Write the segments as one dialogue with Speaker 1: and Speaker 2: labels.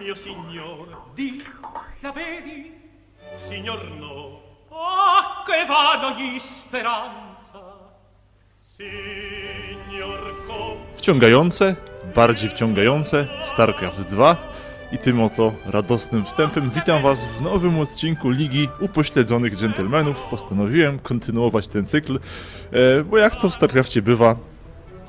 Speaker 1: Mio di, la vedi? Signor no, ah, che speranza. Signor co...
Speaker 2: Wciągające, bardziej wciągające, StarCraft 2 i tym oto radosnym wstępem witam Was w nowym odcinku Ligi Upośledzonych Gentlemanów. Postanowiłem kontynuować ten cykl, e, bo jak to w StarCraftie bywa,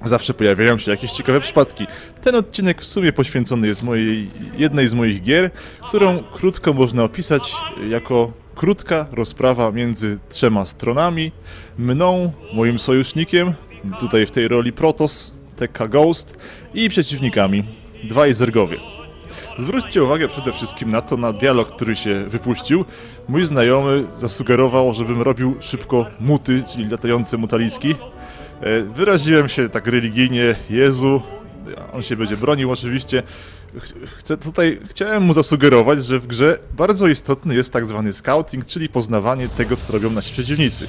Speaker 2: zawsze pojawiają się jakieś ciekawe przypadki. Ten odcinek w sumie poświęcony jest mojej, jednej z moich gier, którą krótko można opisać jako krótka rozprawa między trzema stronami, mną, moim sojusznikiem, tutaj w tej roli Protoss, TK Ghost i przeciwnikami, dwaj zergowie. Zwróćcie uwagę przede wszystkim na to, na dialog, który się wypuścił. Mój znajomy zasugerował, żebym robił szybko muty, czyli latające mutaliski. E, Wyraziłem się tak religijnie, Jezu, on się będzie bronił oczywiście. Ch- Chcę tutaj, chciałem mu zasugerować, że w grze bardzo istotny jest tak zwany scouting, czyli poznawanie tego, co robią nasi przeciwnicy.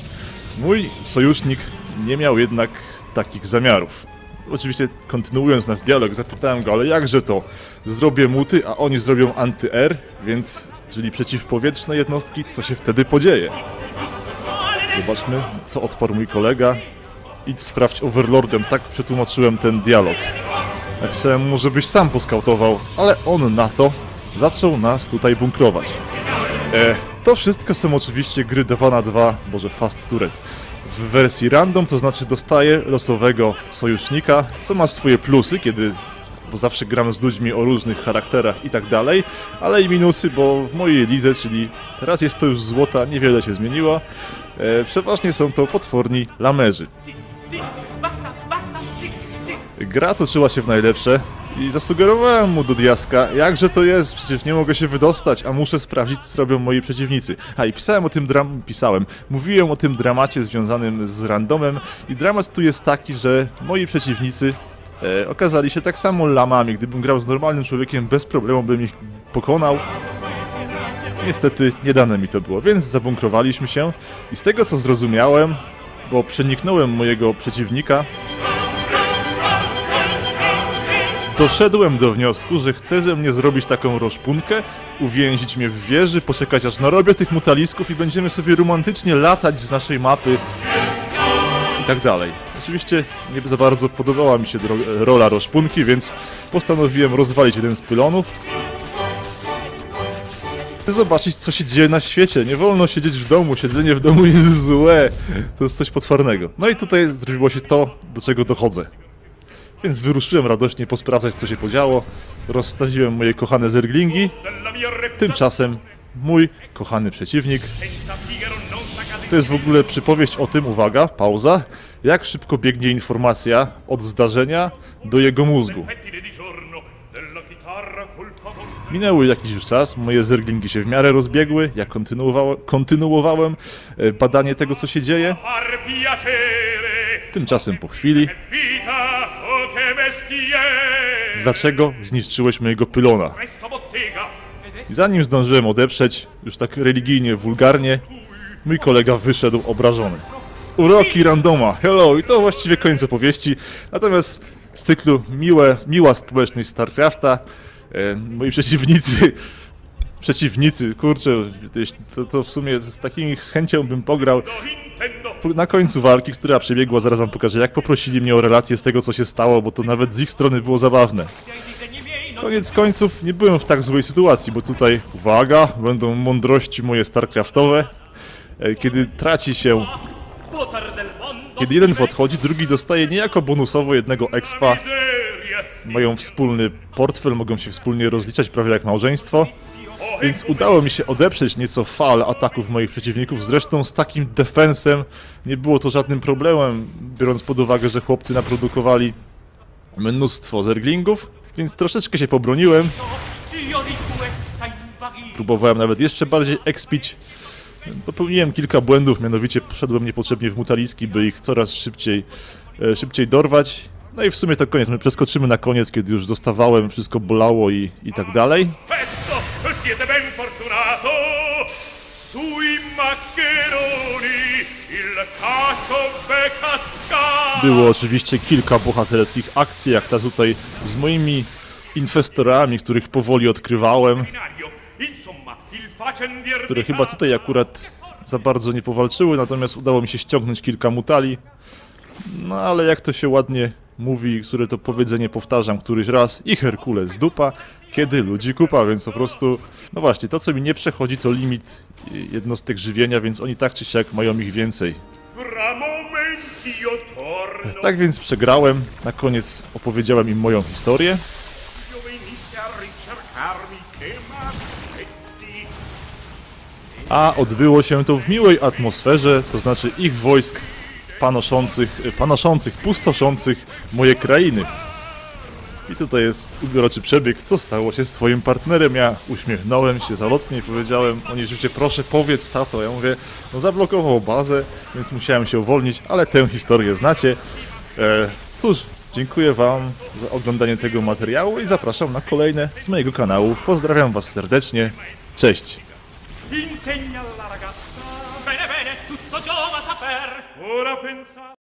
Speaker 2: Mój sojusznik nie miał jednak takich zamiarów. Oczywiście kontynuując nasz dialog, zapytałem go, ale jakże to? Zrobię muty, a oni zrobią anty-R, więc, czyli przeciwpowietrzne jednostki, co się wtedy podzieje? Zobaczmy, co odparł mój kolega. Idź sprawdź Overlordem, tak przetłumaczyłem ten dialog. Napisałem mu, żebyś sam poskautował, ale on na to zaczął nas tutaj bunkrować. E, to wszystko są oczywiście gry 2 na 2 boże Fast Turret. W wersji random, to znaczy dostaję losowego sojusznika, co ma swoje plusy, kiedy bo zawsze gram z ludźmi o różnych charakterach i tak dalej, ale i minusy, bo w mojej lidze, czyli teraz jest to już złota, niewiele się zmieniło. E, przeważnie są to potworni lamerzy. Gra toczyła się w najlepsze i zasugerowałem mu do diaska, jakże to jest, przecież nie mogę się wydostać, a muszę sprawdzić, co robią moi przeciwnicy. A i pisałem o tym dram... pisałem, mówiłem o tym dramacie związanym z randomem i dramat tu jest taki, że moi przeciwnicy e, okazali się tak samo lamami. Gdybym grał z normalnym człowiekiem, bez problemu bym ich pokonał. Niestety nie dane mi to było, więc zabunkrowaliśmy się i z tego co zrozumiałem, bo przeniknąłem mojego przeciwnika, Doszedłem do wniosku, że chce ze mnie zrobić taką rozpunkę, uwięzić mnie w wieży, poczekać aż narobię tych mutalisków i będziemy sobie romantycznie latać z naszej mapy i tak dalej. Oczywiście nie za bardzo podobała mi się rola rozpunki, więc postanowiłem rozwalić jeden z pylonów. Chcę zobaczyć, co się dzieje na świecie. Nie wolno siedzieć w domu. Siedzenie w domu jest złe. To jest coś potwornego. No i tutaj zrobiło się to, do czego dochodzę. Więc wyruszyłem radośnie posprawdzać, co się podziało. Rozstawiłem moje kochane zerglingi. Tymczasem mój kochany przeciwnik. To jest w ogóle przypowieść o tym, uwaga, pauza, jak szybko biegnie informacja od zdarzenia do jego mózgu. Minęły jakiś już czas, moje zerglingi się w miarę rozbiegły, ja kontynuowa- kontynuowałem e, badanie tego, co się dzieje. Tymczasem po chwili, dlaczego zniszczyłeś mojego pylona? I zanim zdążyłem odeprzeć, już tak religijnie, wulgarnie, mój kolega wyszedł obrażony. Uroki randoma, hello, i to właściwie koniec opowieści. Natomiast z cyklu miłe, miła społeczność StarCrafta, e, moi przeciwnicy, przeciwnicy, kurczę, to, to w sumie z takimi z chęcią bym pograł. Na końcu walki, która przebiegła, zaraz wam pokażę, jak poprosili mnie o relację z tego, co się stało, bo to nawet z ich strony było zabawne. Koniec końców nie byłem w tak złej sytuacji, bo tutaj, uwaga, będą mądrości moje StarCraftowe. E, Kiedy traci się, kiedy jeden odchodzi, drugi dostaje niejako bonusowo jednego expa. Mają wspólny portfel, mogą się wspólnie rozliczać, prawie jak małżeństwo. Więc udało mi się odeprzeć nieco fal ataków moich przeciwników. Zresztą z takim defensem nie było to żadnym problemem, biorąc pod uwagę, że chłopcy naprodukowali mnóstwo zerglingów. Więc troszeczkę się pobroniłem. Próbowałem nawet jeszcze bardziej expić. Popełniłem kilka błędów, mianowicie poszedłem niepotrzebnie w mutaliski, by ich coraz szybciej, e, szybciej dorwać. No i w sumie to koniec. My przeskoczymy na koniec, kiedy już dostawałem, wszystko bolało i, i tak dalej.
Speaker 1: Siete ben fortunato Sui maccheroni il cacio.
Speaker 2: Było oczywiście kilka bohaterskich akcji, jak ta tutaj z moimi inwestorami, których powoli odkrywałem, które chyba tutaj akurat za bardzo nie powalczyły, natomiast udało mi się ściągnąć kilka mutali. No ale jak to się ładnie mówi, które to powiedzenie powtarzam któryś raz, i Herkules dupa, kiedy ludzi kupa, więc po prostu, no właśnie, to co mi nie przechodzi to limit jednostek żywienia, więc oni tak czy siak mają ich więcej. Tak więc przegrałem, na koniec opowiedziałem im moją historię.
Speaker 1: A
Speaker 2: odbyło się to w miłej atmosferze, to znaczy ich wojsk panoszących, panoszących, pustoszących moje krainy. I tutaj jest uroczy przebieg, co stało się z twoim partnerem. Ja uśmiechnąłem się zalotnie i powiedziałem, oni rzeczywiście proszę powiedz tato. Ja mówię, no zablokował bazę, więc musiałem się uwolnić, ale tę historię znacie. E, cóż, dziękuję wam za oglądanie tego materiału i zapraszam na kolejne z mojego kanału. Pozdrawiam was serdecznie, cześć!